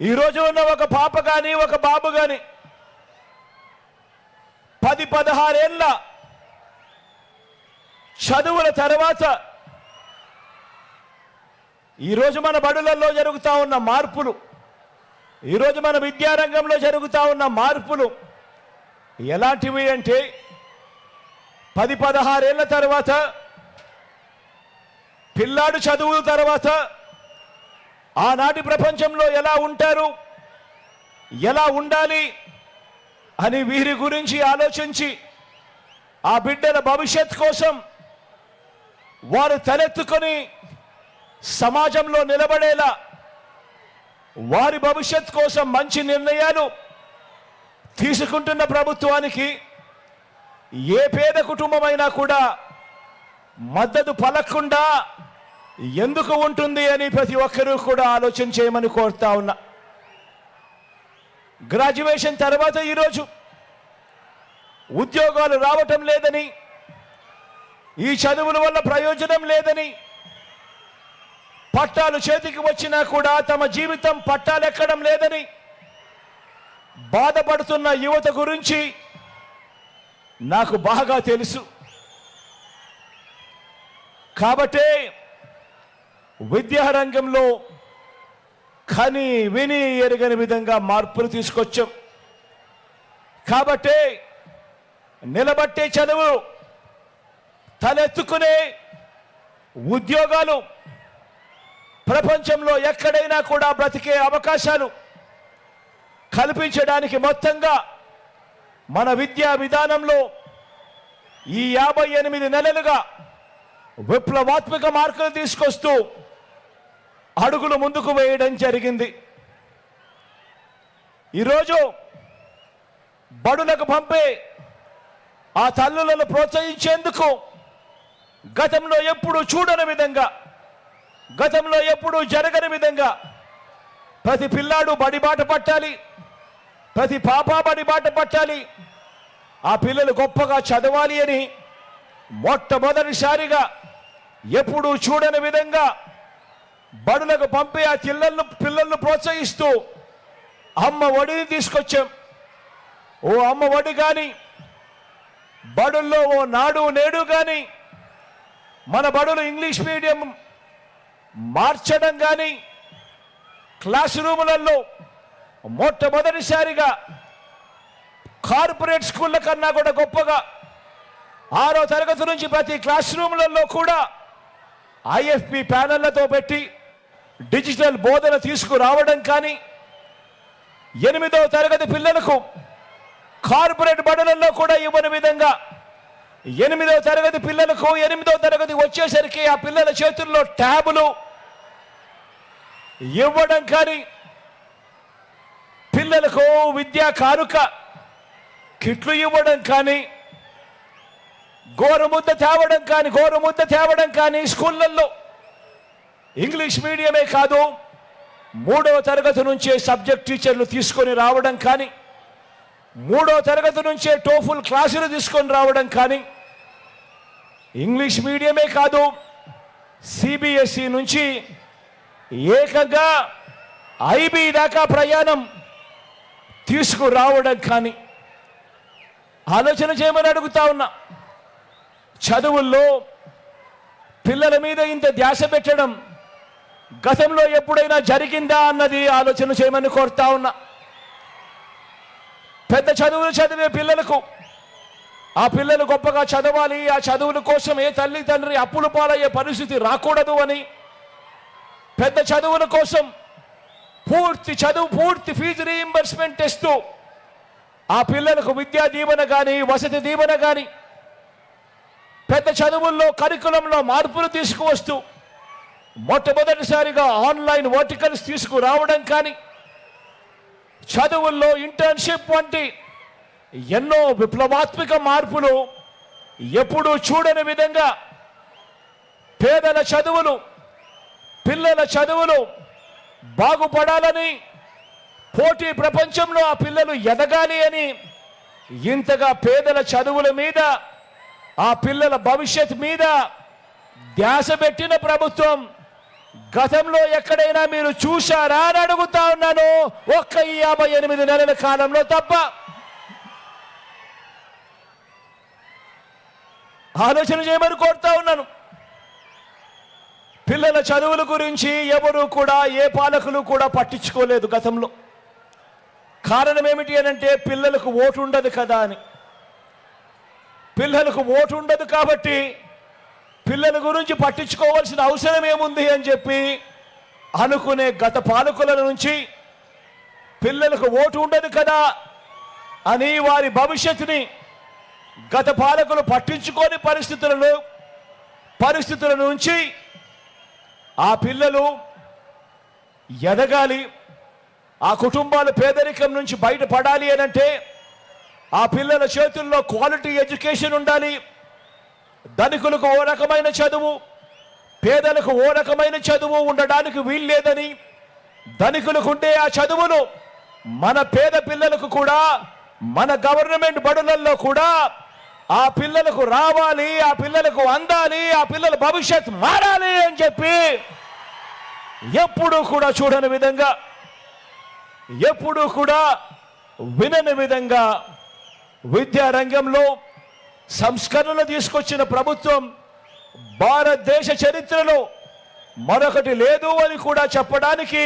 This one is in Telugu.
ఈ రోజు ఉన్న ఒక పాప కానీ ఒక బాబు కానీ పది పదహారేళ్ళ చదువుల తర్వాత ఈరోజు మన బడులలో జరుగుతూ ఉన్న మార్పులు ఈరోజు మన విద్యారంగంలో జరుగుతూ ఉన్న మార్పులు ఎలాంటివి అంటే పది పదహారేళ్ళ తర్వాత పిల్లాడు చదువుల తర్వాత ఆనాటి ప్రపంచంలో ఎలా ఉంటారు? ఎలా ఉండాలి? అని వీరి గురించి ఆలోచించి ఆ బిడ్డల భవిష్యత్ కోసం వారు తలెత్తుకొని సమాజంలో నిలబడేలా వారి భవిష్యత్ కోసం మంచి నిర్ణయాలు తీసుకుంటున్న ప్రభుత్వానికి ఏ పేద కుటుంబమైనా కూడా మద్దతు పలకుండా ఎందుకు ఉంటుంది అని ప్రతి ఒక్కరూ కూడా ఆలోచన చేయమని కోరుతా ఉన్నా. గ్రాడ్యుయేషన్ తర్వాత ఈరోజు ఉద్యోగాలు రావటం లేదని ఈ చదువుల వల్ల ప్రయోజనం లేదని పట్టాలు చేతికి వచ్చినా కూడా తమ జీవితం పట్టాలెక్కడం లేదని బాధపడుతున్న యువత గురించి నాకు బాగా తెలుసు. కాబట్టే విద్యారంగంలో కని విని ఎరగని విధంగా మార్పులు తీసుకొచ్చాం. కాబట్టే నిలబట్టే చదువు తలెత్తుకునే ఉద్యోగాలు ప్రపంచంలో ఎక్కడైనా కూడా బ్రతికే అవకాశాలు కల్పించడానికి మొత్తంగా మన విద్యా విధానంలో ఈ యాభై ఎనిమిది నెలలుగా విప్లవాత్మక మార్కులు తీసుకొస్తూ అడుగులు ముందుకు వేయడం జరిగింది. ఈరోజు బడులకు పంపే ఆ తల్లులను ప్రోత్సహించేందుకు గతంలో ఎప్పుడు చూడని విధంగా గతంలో ఎప్పుడు జరగని విధంగా ప్రతి పిల్లాడు బడిబాట పట్టాలి ప్రతి పాప బడిబాట పట్టాలి ఆ పిల్లలు గొప్పగా చదవాలి అని మొట్టమొదటిసారిగా ఎప్పుడు చూడని విధంగా బడులకు పంపి ఆ చిల్లలను పిల్లలను ప్రోత్సహిస్తూ అమ్మ ఒడిని తీసుకొచ్చాం. ఓ అమ్మ ఒడి కానీ బడుల్లో ఓ నాడు నేడు కానీ మన బడులు ఇంగ్లీష్ మీడియం మార్చడం కానీ క్లాస్ రూములలో మొట్టమొదటిసారిగా కార్పొరేట్ స్కూళ్ళ కన్నా కూడా గొప్పగా ఆరో తరగతి నుంచి ప్రతి క్లాస్ రూములలో కూడా ఐఎఫ్పి ప్యానెళ్ళతో పెట్టి డిజిటల్ బోధన తీసుకురావడం కానీ ఎనిమిదవ తరగతి పిల్లలకు కార్పొరేట్ బడులలో కూడా ఇవ్వని విధంగా ఎనిమిదవ తరగతి పిల్లలకు ఎనిమిదవ తరగతి వచ్చేసరికి ఆ పిల్లల చేతుల్లో ట్యాబులు ఇవ్వడం కానీ పిల్లలకు విద్యా కానుక కిట్లు ఇవ్వడం కానీ గోరుముద్ద తేవడం కానీ గోరుముద్ద తేవడం కానీ స్కూళ్ళల్లో ఇంగ్లీష్ మీడియమే కాదు మూడవ తరగతి నుంచే సబ్జెక్ట్ టీచర్లు తీసుకొని రావడం కానీ మూడవ తరగతి నుంచే టోఫుల్ క్లాసులు తీసుకొని రావడం కానీ ఇంగ్లీష్ మీడియమే కాదు సిబిఎస్ఈ నుంచి ఏకంగా ఐబీ దాకా ప్రయాణం తీసుకురావడం కానీ ఆలోచన చేయమని అడుగుతా ఉన్నా. చదువుల్లో పిల్లల మీద ఇంత ధ్యాస పెట్టడం గతంలో ఎప్పుడైనా జరిగిందా అన్నది ఆలోచన చేయమని కోరుతా ఉన్నా. పెద్ద చదువులు చదివే పిల్లలకు ఆ పిల్లలు గొప్పగా చదవాలి ఆ చదువుల కోసం ఏ తల్లి తండ్రి అప్పులు పాలయ్యే పరిస్థితి రాకూడదు అని పెద్ద చదువుల కోసం పూర్తి చదువు పూర్తి ఫీజు రీఇంబర్స్మెంట్ ఇస్తూ ఆ పిల్లలకు విద్యా దీవెన కానీ వసతి దీవెన కానీ పెద్ద చదువుల్లో కరికులంలో మార్పులు తీసుకువస్తూ మొట్టమొదటిసారిగా ఆన్లైన్ వర్టికల్స్ తీసుకురావడం కానీ చదువుల్లో ఇంటర్న్షిప్ వంటి ఎన్నో విప్లవాత్మక మార్పులు ఎప్పుడూ చూడని విధంగా పేదల చదువులు పిల్లల చదువులు బాగుపడాలని పోటీ ప్రపంచంలో ఆ పిల్లలు ఎదగాలి అని ఇంతగా పేదల చదువుల మీద ఆ పిల్లల భవిష్యత్ మీద ధ్యాస పెట్టిన ప్రభుత్వం గతంలో ఎక్కడైనా మీరు చూశారా అని అడుగుతా ఉన్నాను. ఒక్క యాభై ఎనిమిది నెలల కాలంలో తప్ప. ఆలోచన చేయమని కోరుతా ఉన్నాను. పిల్లల చదువుల గురించి ఎవరు కూడా ఏ పాలకులు కూడా పట్టించుకోలేదు గతంలో. కారణం ఏమిటి అని అంటే పిల్లలకు ఓటు ఉండదు కదా అని. పిల్లలకు ఓటు ఉండదు కాబట్టి పిల్లల గురించి పట్టించుకోవాల్సిన అవసరం ఏముంది అని చెప్పి అనుకునే గత పాలకుల నుంచి పిల్లలకు ఓటు ఉండదు కదా అని వారి భవిష్యత్తుని గత పాలకులు పట్టించుకోని పరిస్థితులను పరిస్థితుల నుంచి ఆ పిల్లలు ఎదగాలి ఆ కుటుంబాలు పేదరికం నుంచి బయటపడాలి అని అంటే ఆ పిల్లల చేతుల్లో క్వాలిటీ ఎడ్యుకేషన్ ఉండాలి ధనికులకు ఓ రకమైన చదువు పేదలకు ఓ రకమైన చదువు ఉండడానికి వీల్లేదని ధనికులకు ఉండే ఆ చదువును మన పేద పిల్లలకు కూడా మన గవర్నమెంట్ బడులలో కూడా ఆ పిల్లలకు రావాలి ఆ పిల్లలకు అందాలి ఆ పిల్లల భవిష్యత్ మారాలి అని చెప్పి ఎప్పుడూ కూడా చూడని విధంగా ఎప్పుడూ కూడా వినని విధంగా విద్యారంగంలో సంస్కరణలు తీసుకొచ్చిన ప్రభుత్వం భారతదేశ చరిత్రలో మరొకటి లేదు అని కూడా చెప్పడానికి